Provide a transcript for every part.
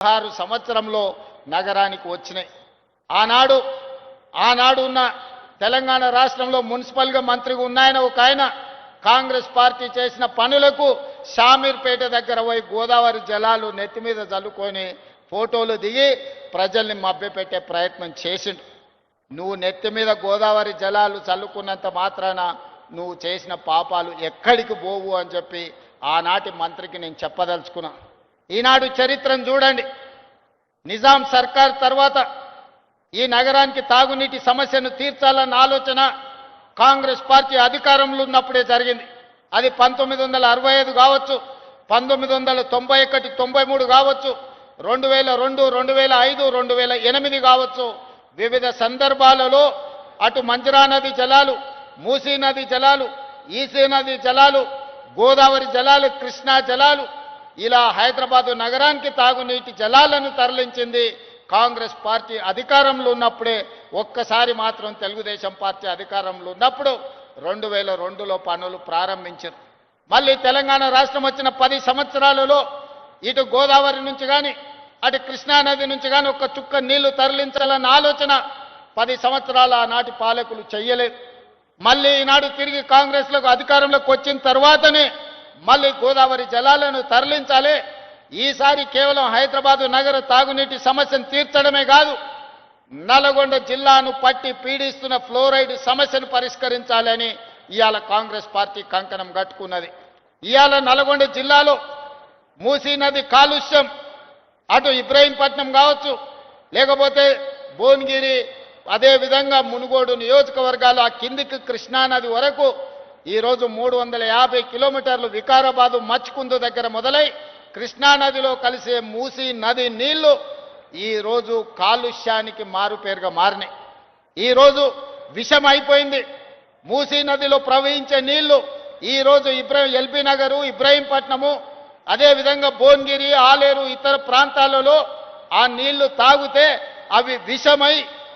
పదహారు సంవత్సరంలో నగరానికి వచ్చినాయి. ఆనాడు ఆనాడు ఉన్న తెలంగాణ రాష్ట్రంలో మున్సిపల్గా మంత్రిగా ఉన్నాయన ఒక ఆయన కాంగ్రెస్ పార్టీ చేసిన పనులకు షామీర్పేట దగ్గర పోయి గోదావరి జలాలు నెత్తి మీద చల్లుకొని ఫోటోలు దిగి ప్రజల్ని మభ్యపెట్టే ప్రయత్నం చేసిండు. నువ్వు నెత్తి మీద గోదావరి జలాలు చల్లుకున్నంత మాత్రాన నువ్వు చేసిన పాపాలు ఎక్కడికి పోవు అని చెప్పి ఆనాటి మంత్రికి నేను చెప్పదలుచుకున్నాను ఈనాడు చరిత్రను చూడండి. నిజాం సర్కార్ తర్వాత ఈ నగరానికి తాగునీటి సమస్యను తీర్చాలన్న ఆలోచన కాంగ్రెస్ పార్టీ అధికారంలో ఉన్నప్పుడే జరిగింది. అది పంతొమ్మిది వందల అరవై ఐదు కావచ్చు పంతొమ్మిది వందల తొంభై ఒకటి తొంభై మూడు కావచ్చు రెండు వేల రెండు రెండు వేల ఐదు రెండు వేల ఎనిమిది కావచ్చు. వివిధ సందర్భాలలో అటు మంజరా నది జలాలు మూసీ నది జలాలు ఈసీ నది జలాలు గోదావరి జలాలు కృష్ణా జలాలు ఇలా హైదరాబాదు నగరానికి తాగునీటి జలాలను తరలించింది కాంగ్రెస్ పార్టీ అధికారంలో ఉన్నప్పుడే ఒక్కసారి మాత్రం తెలుగుదేశం పార్టీ అధికారంలో ఉన్నప్పుడు రెండు వేల రెండులో పనులు ప్రారంభించారు. మళ్ళీ తెలంగాణ రాష్ట్రం వచ్చిన పది సంవత్సరాలలో ఇటు గోదావరి నుంచి కానీ అటు కృష్ణా నది నుంచి కానీ ఒక్క చుక్క నీళ్ళు తరలించాలన్న ఆలోచన పది సంవత్సరాల నాటి పాలకులు చెయ్యలేదు. మళ్ళీ ఈనాడు తిరిగి కాంగ్రెస్లకు అధికారంలోకి వచ్చిన తర్వాతనే మళ్ళీ గోదావరి జలాలను తరలించాలి. ఈసారి కేవలం హైదరాబాదు నగర తాగునీటి సమస్యను తీర్చడమే కాదు నల్గొండ జిల్లాను పట్టి పీడిస్తున్న ఫ్లోరైడ్ సమస్యను పరిష్కరించాలని ఇవాళ కాంగ్రెస్ పార్టీ కంకణం కట్టుకున్నది. ఇవాళ నల్గొండ జిల్లాలో మూసీ నది కాలుష్యం అటు ఇబ్రహీంపట్నం కావచ్చు లేకపోతే భువనగిరి అదే విధంగా మునుగోడు నియోజకవర్గాలు ఆ కిందికి కృష్ణానది వరకు ఈరోజు మూడు వందల యాభై కిలోమీటర్లు వికారాబాదు మచ్కుందు దగ్గర మొదలై కృష్ణానదిలో కలిసే మూసీ నది నీళ్ళు ఈరోజు కాలుష్యానికి మారుపేరుగా మారినాయి. ఈరోజు విషం అయిపోయింది. మూసీ నదిలో ప్రవహించే నీళ్ళు ఈరోజు ఇబ్రహీం ఎల్బీ నగరు ఇబ్రహీంపట్నము అదేవిధంగా భువనగిరి ఆలేరు ఇతర ప్రాంతాలలో ఆ నీళ్ళు తాగితే అవి విషమై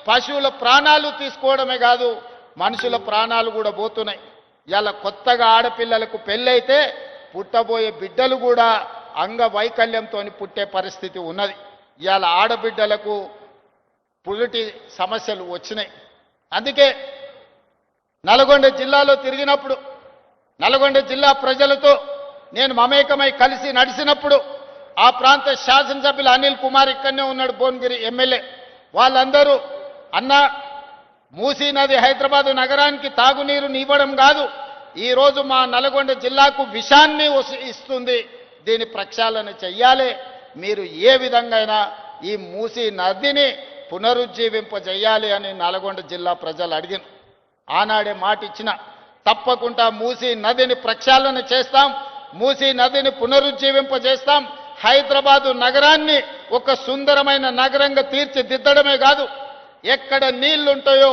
పశువుల ప్రాణాలు తీసుకోవడమే కాదు మనుషుల ప్రాణాలు కూడా పోతున్నాయి. ఇలా కొత్తగా ఆడపిల్లలకు పెళ్ళైతే పుట్టబోయే బిడ్డలు కూడా అంగవైకల్యంతో పుట్టే పరిస్థితి ఉన్నది. ఇవాళ ఆడబిడ్డలకు పులిటి సమస్యలు వచ్చినాయి. అందుకే నల్గొండ జిల్లాలో తిరిగినప్పుడు నల్గొండ జిల్లా ప్రజలతో నేను మమేకమై కలిసి నడిచినప్పుడు ఆ ప్రాంత శాసనసభ్యులు అనిల్ కుమార్ ఇక్కడనే ఉన్నాడు భువనగిరి ఎమ్మెల్యే. వాళ్ళందరూ అన్న మూసీ నది హైదరాబాదు నగరానికి తాగునీరుని ఇవ్వడం కాదు. ఈరోజు మా నల్గొండ జిల్లాకు విషాన్ని ఇస్తుంది. దీని ప్రక్షాళన చెయ్యాలి. మీరు ఏ విధంగా అయినా ఈ మూసీ నదిని పునరుజ్జీవింపజేయాలి అని నల్గొండ జిల్లా ప్రజలు అడిగిన ఆనాడే మాట ఇచ్చిన తప్పకుండా మూసీ నదిని ప్రక్షాళన చేస్తాం. మూసీ నదిని పునరుజ్జీవింపజేస్తాం. హైదరాబాదు నగరాన్ని ఒక సుందరమైన నగరంగా తీర్చిదిద్దడమే కాదు. ఎక్కడ నీళ్ళుంటాయో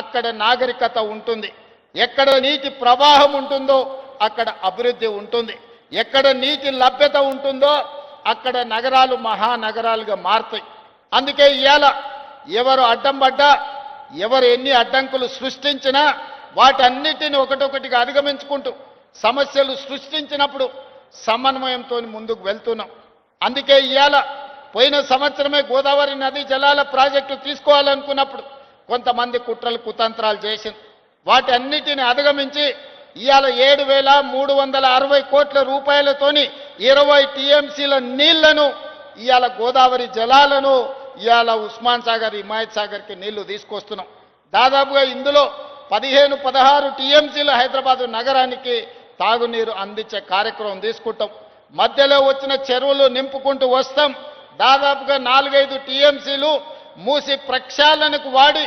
అక్కడ నాగరికత ఉంటుంది. ఎక్కడ నీటి ప్రవాహం ఉంటుందో అక్కడ అభివృద్ధి ఉంటుంది. ఎక్కడ నీటి లభ్యత ఉంటుందో అక్కడ నగరాలు మహానగరాలుగా మారుతాయి. అందుకే ఇవాళ ఎవరు అడ్డం పడ్డా ఎవరు ఎన్ని అడ్డంకులు సృష్టించినా వాటన్నిటిని ఒకటొకటిగా అధిగమించుకుంటూ సమస్యలు సృష్టించినప్పుడు సమన్వయంతో ముందుకు వెళ్తున్నాం. అందుకే ఇవాళ పోయిన సంవత్సరమే గోదావరి నది జలాల ప్రాజెక్టు తీసుకోవాలనుకున్నప్పుడు కొంతమంది కుట్రలు కుతంత్రాలు చేసింది వాటి అన్నిటిని అధిగమించి ఇవాళ ఏడు వేల మూడు వందల అరవై కోట్ల రూపాయలతోని ఇరవై టీఎంసీల నీళ్ళను ఇవాళ గోదావరి జలాలను ఇవాళ ఉస్మాన్ సాగర్ హిమాయత్ సాగర్కి నీళ్ళు తీసుకొస్తున్నాం. దాదాపుగా ఇందులో పదిహేను పదహారు టీఎంసీల హైదరాబాదు నగరానికి తాగునీరు అందించే కార్యక్రమం తీసుకుంటాం. మధ్యలో వచ్చిన చెరువులు నింపుకుంటూ వస్తాం. దాదాపుగా నాలుగైదు టీఎంసీలు మూసి ప్రక్షాళనకు వాడి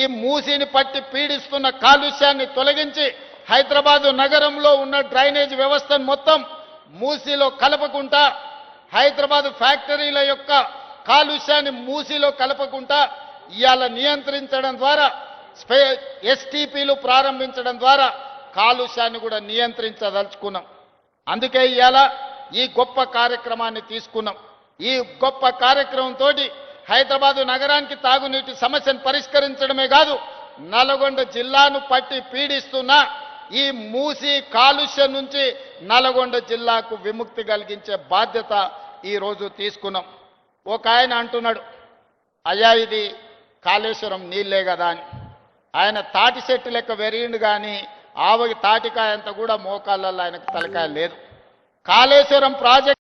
ఈ మూసిని పట్టి పీడిస్తున్న కాలుష్యాన్ని తొలగించి హైదరాబాదు నగరంలో ఉన్న డ్రైనేజ్ వ్యవస్థను మొత్తం మూసిలో కలపకుండా హైదరాబాదు ఫ్యాక్టరీల యొక్క కాలుష్యాన్ని మూసిలో కలపకుండా ఇవాళ నియంత్రించడం ద్వారా స్పే ఎస్టీపీలు ప్రారంభించడం ద్వారా కాలుష్యాన్ని కూడా నియంత్రించదలుచుకున్నాం. అందుకే ఇవాళ ఈ గొప్ప కార్యక్రమాన్ని తీసుకున్నాం. ఈ గొప్ప కార్యక్రమంతో హైదరాబాదు నగరానికి తాగునీటి సమస్యను పరిష్కరించడమే కాదు నల్గొండ జిల్లాను పట్టి పీడిస్తున్న ఈ మూసి కాలుష్యం నుంచి నల్గొండ జిల్లాకు విముక్తి కలిగించే బాధ్యత ఈ రోజు తీసుకున్నాం. ఒక ఆయన అంటున్నాడు అయ్యా ఇది కాళేశ్వరం నీళ్ళే కదా అని. ఆయన తాటి చెట్టు లెక్క వెరిగిండు కానీ ఆవకి తాటికాయంత కూడా మోకాళ్ళల్లో ఆయనకు తలకాయ లేదు. కాళేశ్వరం ప్రాజెక్ట్